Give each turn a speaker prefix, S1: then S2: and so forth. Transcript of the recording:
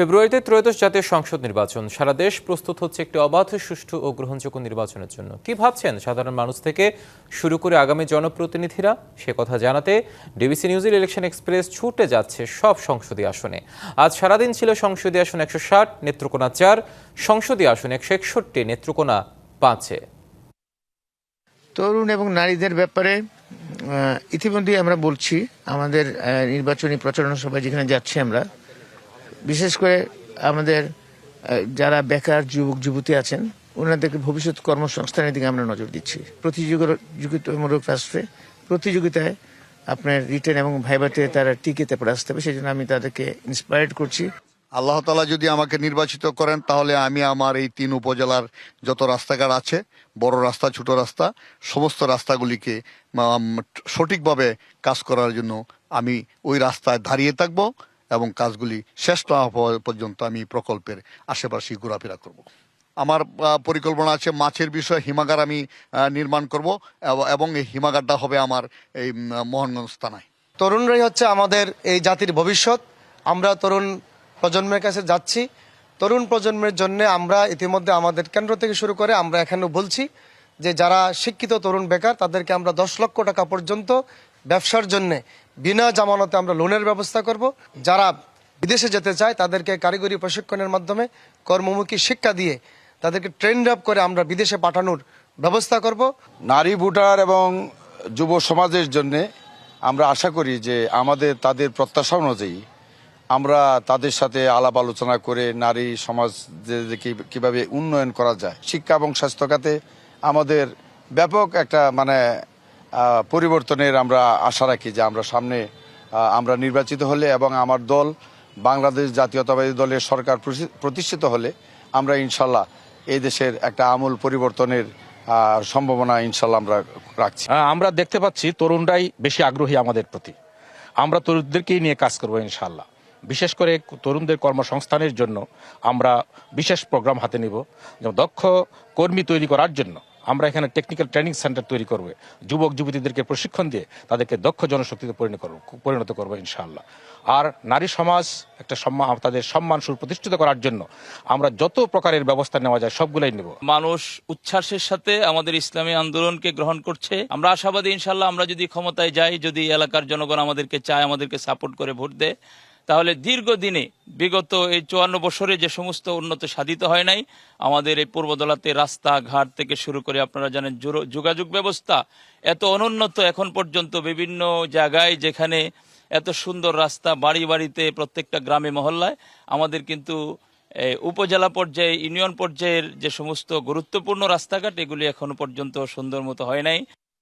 S1: ফেব্রুয়ারিতে ত্রয়োদশ জাতীয় সংসদ নির্বাচন। সারা দেশ প্রস্তুত হচ্ছে একটি অবাধ, সুষ্ঠু ও গ্রহণযোগ্য নির্বাচনের জন্য। কি ভাবছেন সাধারণ মানুষ থেকে শুরু করে আগামী জনপ্রতিনিধিরা? সে কথা জানাতে ডিবিসি নিউজের ইলেকশন এক্সপ্রেস ছুটে যাচ্ছে সব সংসদীয় আসনে। আজ সারাদিন ছিল সংসদীয় আসন একশো ষাট, নেত্রকোনা চার, সংসদীয় আসন একশো একষট্টি, নেত্রকোনা পাঁচে।
S2: তরুণ এবং নারীদের ব্যাপারে ইতিমধ্যেই আমরা বলছি, আমাদের নির্বাচনী প্রচারণা সভায় যেখানে যাচ্ছি আমরা বিশেষ করে আমাদের যারা বেকার যুবক, যুবতী আছেন, ওনাদেরকে ভবিষ্যৎ কর্মসংস্থানের দিকে আমরা নজর দিচ্ছি। প্রতিযোগিতামূলক রাষ্ট্রে প্রতিযোগিতায় আপনার রিটেন এবং ভাইবাতে তারা টিকে তারপরে আসতে হবে সেই জন্য আমি তাদেরকে ইন্সপায়ার্ড করছি।
S3: আল্লাহ তালা যদি আমাকে নির্বাচিত করেন, তাহলে আমি আমার এই তিন উপজেলার যত রাস্তাঘাট আছে, বড় রাস্তা, ছোট রাস্তা, সমস্ত রাস্তাগুলিকে সঠিকভাবে কাজ করার জন্য আমি ওই রাস্তায় দাঁড়িয়ে থাকব। এবং কাজগুলি শেষ না হওয়া পর্যন্ত আমি প্রকল্পের আশেপাশে ঘোরাফেরা করব। আমার পরিকল্পনা আছে মাছের বিষয়ে হিমাগার আমি নির্মাণ করব এবং এই হিমাগারটা হবে আমার এই মোহনগঞ্জ থানায়।
S4: তরুণরাই হচ্ছে আমাদের এই জাতির ভবিষ্যৎ। আমরা তরুণ প্রজন্মের কাছে যাচ্ছি। তরুণ প্রজন্মের জন্য আমরা ইতিমধ্যে আমাদের কেন্দ্র থেকে শুরু করে আমরা এখানেও বলছি। যে যারা শিক্ষিত তরুণ বেকার, তাদেরকে আমরা দশ লক্ষ টাকা পর্যন্ত ব্যবসার জন্য বিনা জামানতে আমরা লোনের ব্যবস্থা করব। যারা বিদেশে যেতে চায়, তাদেরকে কারিগরি প্রশিক্ষণের মাধ্যমে কর্মমুখী শিক্ষা দিয়ে তাদেরকে ট্রেন্ড আপ করে আমরা বিদেশে পাঠানোর ব্যবস্থা করব।
S5: নারী ভোটার এবং যুব সমাজের জন্য আমরা আশা করি যে আমাদের, তাদের প্রত্যাশা অনুযায়ী আমরা তাদের সাথে আলাপ আলোচনা করে নারী সমাজ কীভাবে উন্নয়ন করা যায়, শিক্ষা এবং স্বাস্থ্য খাতে আমাদের ব্যাপক একটা মানে পরিবর্তনের আমরা আশা রাখি যে আমরা সামনে আমরা নির্বাচিত হলে এবং আমার দল বাংলাদেশ জাতীয়তাবাদী দলের সরকার প্রতিষ্ঠিত হলে আমরা ইনশাল্লাহ এই দেশের একটা আমূল পরিবর্তনের সম্ভাবনা ইনশাল্লাহ আমরা রাখছি।
S6: আমরা দেখতে পাচ্ছি তরুণরাই বেশি আগ্রহী আমাদের প্রতি। আমরা তরুণদেরকেই নিয়ে কাজ করব ইনশাল্লাহ। বিশেষ করে তরুণদের কর্মসংস্থানের জন্য আমরা বিশেষ প্রোগ্রাম হাতে নিব, যেমন দক্ষ কর্মী তৈরি করার জন্য। আমরা এখানে টেকনিক্যাল ট্রেনিং সেন্টার তৈরি করবে। যুবক, যুবতীদেরকে প্রশিক্ষণ দিয়ে তাদেরকে দক্ষ জনশক্তিতে পরিণত করব, পরিণত করব ইনশাআল্লাহ। আর নারী সমাজ একটা সম্মান তাদের সম্মান সুপ্রতিষ্ঠিত করার জন্য আমরা যত প্রকারের ব্যবস্থা নেওয়া যায় সবগুলাই নেব।
S7: মানুষ উচ্ছ্বাসের সাথে আমাদের ইসলামী আন্দোলনকে গ্রহণ করছে। আমরা আশাবাদী ইনশাল্লাহ আমরা যদি ক্ষমতায় যাই, যদি এলাকার জনগণ আমাদেরকে চায়, আমাদেরকে সাপোর্ট করে ভোট দেয় তাহলে দীর্ঘদিনে বিগত এই চুয়ান্ন বছরে যে সমস্ত উন্নত সাধিত হয় নাই, আমাদের এই পূর্বদলাতে রাস্তা ঘাট থেকে শুরু করে আপনারা জানেন যোগাযোগ ব্যবস্থা এত অনুন্নত এখন পর্যন্ত বিভিন্ন জায়গায় যেখানে এত সুন্দর রাস্তা বাড়ি বাড়িতে প্রত্যেকটা গ্রামে মহল্লায়, আমাদের কিন্তু উপজেলা পর্যায়ে, ইউনিয়ন পর্যায়ের যে সমস্ত গুরুত্বপূর্ণ রাস্তাঘাট, এগুলি এখনও পর্যন্ত সুন্দর মতো হয় নাই।